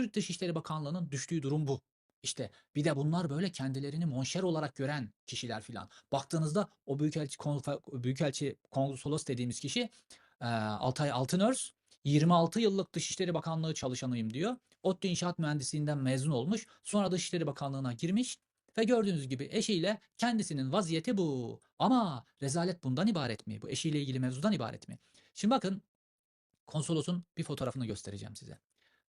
Türk Dışişleri Bakanlığı'nın düştüğü durum bu. İşte bir de bunlar böyle kendilerini monşer olarak gören kişiler filan. Baktığınızda o büyükelçi, büyükelçi konsolos dediğimiz kişi e, Altay Altınörs 26 yıllık Dışişleri Bakanlığı çalışanıyım diyor. ODTÜ İnşaat Mühendisliğinden mezun olmuş. Sonra Dışişleri Bakanlığı'na girmiş. Ve gördüğünüz gibi eşiyle kendisinin vaziyeti bu. Ama rezalet bundan ibaret mi? Bu eşiyle ilgili mevzudan ibaret mi? Şimdi bakın konsolosun bir fotoğrafını göstereceğim size.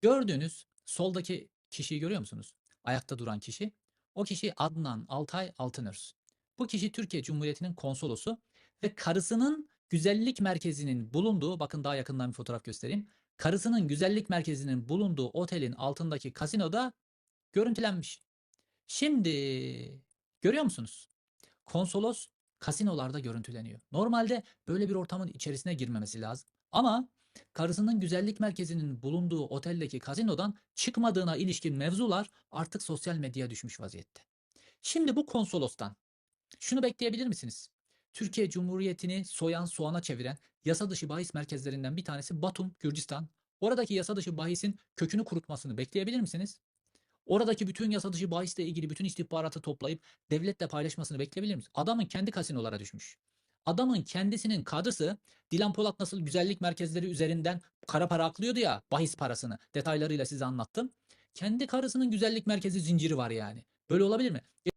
Gördüğünüz soldaki kişiyi görüyor musunuz? Ayakta duran kişi. O kişi Adnan Altay Altınörs. Bu kişi Türkiye Cumhuriyeti'nin konsolosu ve karısının güzellik merkezinin bulunduğu, bakın daha yakından bir fotoğraf göstereyim. Karısının güzellik merkezinin bulunduğu otelin altındaki kasinoda görüntülenmiş. Şimdi görüyor musunuz? Konsolos kasinolarda görüntüleniyor. Normalde böyle bir ortamın içerisine girmemesi lazım. Ama karısının güzellik merkezinin bulunduğu oteldeki kasinodan çıkmadığına ilişkin mevzular artık sosyal medyaya düşmüş vaziyette. Şimdi bu konsolostan şunu bekleyebilir misiniz? Türkiye Cumhuriyeti'ni soyan soğana çeviren yasa dışı bahis merkezlerinden bir tanesi Batum, Gürcistan. Oradaki yasa dışı bahisin kökünü kurutmasını bekleyebilir misiniz? Oradaki bütün yasa dışı bahisle ilgili bütün istihbaratı toplayıp devletle paylaşmasını bekleyebilir misiniz? Adamın kendi kasinolara düşmüş. Adamın kendisinin kadısı Dilan Polat nasıl güzellik merkezleri üzerinden kara para aklıyordu ya bahis parasını detaylarıyla size anlattım. Kendi karısının güzellik merkezi zinciri var yani. Böyle olabilir mi?